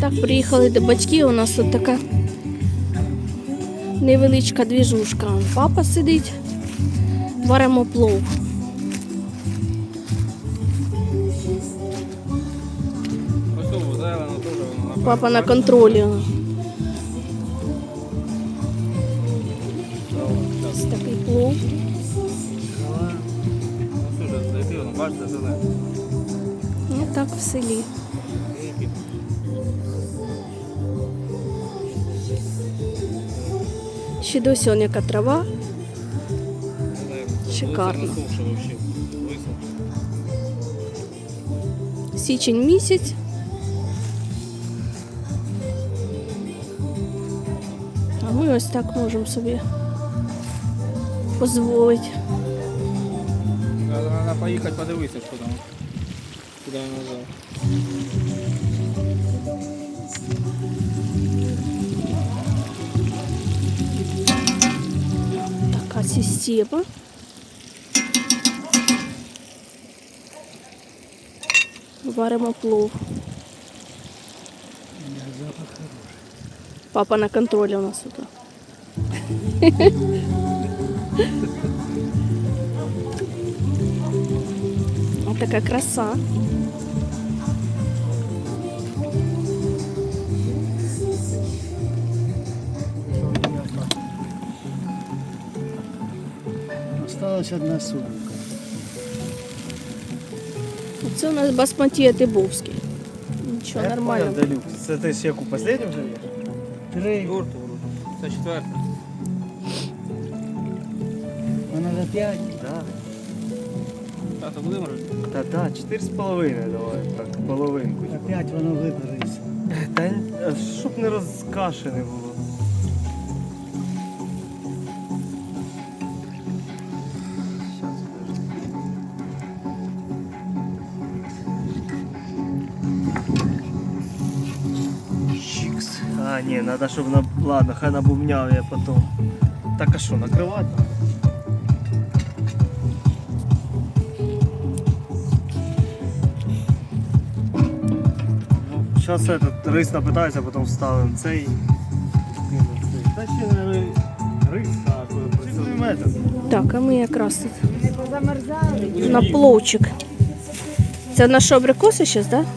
Так, приїхали до батьків. У нас тут така невеличка двіжушка. Папа сидить, варимо плов. Папа на контролі. Ось такий плов. Ну так в селі. Ще досі он яка трава. Шикарно. Січень місяць. А ми ось так можемо собі дозволити. Треба поїхати подивитися, що там. Куди воно взяв. Система. Варимо плов. Папа на контролі у нас тут. Ось така краса. Осталась одна сумка. Це у нас басматі Тибовський. Нічого, нормально. Делюкс. Це ти ще яку последню вже? Три. Четверту вроде. Це четверта. Вона на п'ять. Да. Тато буде може? Та та, чотири з половиною давай, так, половинку. На п'ять воно вибереться. Та щоб не розкашене було. А, ні, надо, щоб на... Ладно, хай набумняв я потом. Так а що, накривати? Зараз этот рис напитається, потім вставимо цей. Та ще не рис, а цілий. Так, а ми якраз тут на пловчик. Це наші абрикоси зараз, так? Да?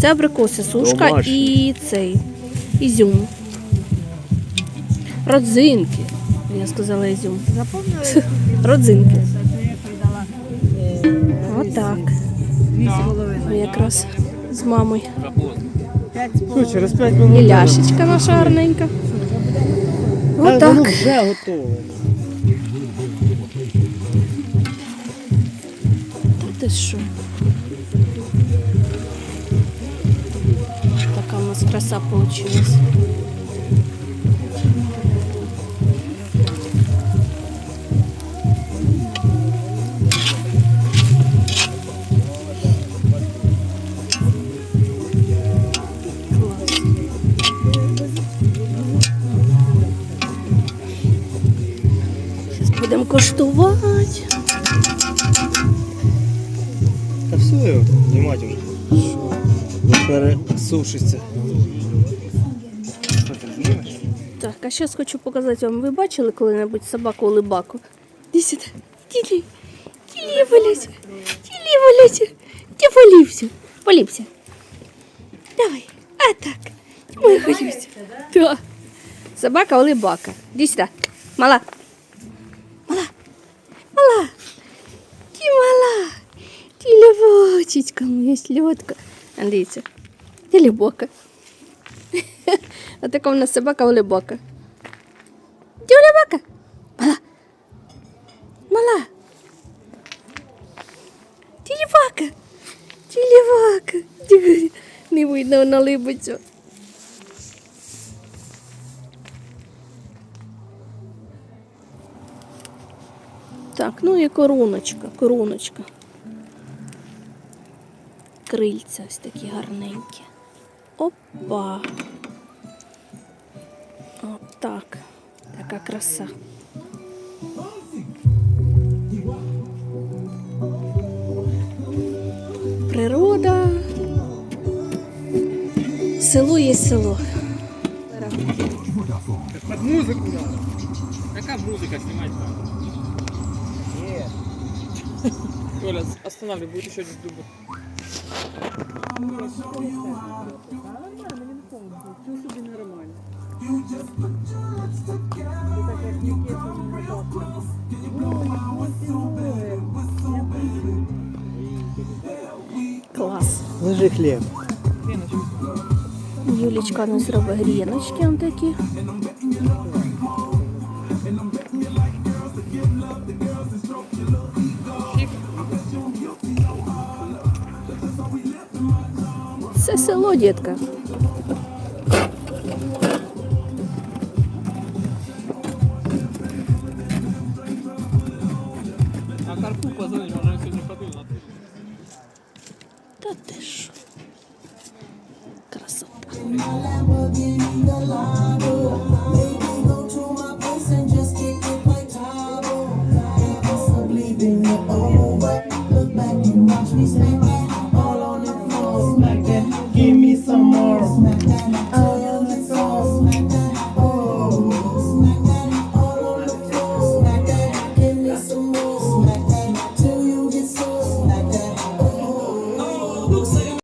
Це абрикоси, сушка Домашні. і цей ізюм. Родзинки. Я сказала ізюм. Родзинки. Отак. Ми якраз з мамою. Запоздно. Через 5 минут. І ляшечка наша гарненька. Воно Отак. вже готове. Та ти що? Краса получилась. Будемо коштувати. Та все знімати вже. Пересушиться. Так, а зараз хочу показати вам. Ви бачили коли-небудь собаку улибаку? Іди сюди. Тілі. Тілі валяйся. Тілі валяйся. Ти полівся. Полівся. Давай. А так. Ми валяйся. Да. Собака улибака. Іди сюди. Мала. Мала. Мала. Ти мала. Ти любочечка моя сльотка. Дивіться. Ти любока. А така у нас собака улибака. Ти улибака? Мала. Мала. Ти лівака. Ти лівака. Не видно, вона либиться. Так, ну і короночка, короночка. Крильця ось такі гарненькі. Опа. Отак. Така краса. Природа. Село є село. Так музику надо. Яка музика снимать надо? Коля, останавливай, будет еще один дубль. Клас. Лежи хліб. Юлічка не зробить гріночки он такі. Це село, дітка. Da też. Krasota.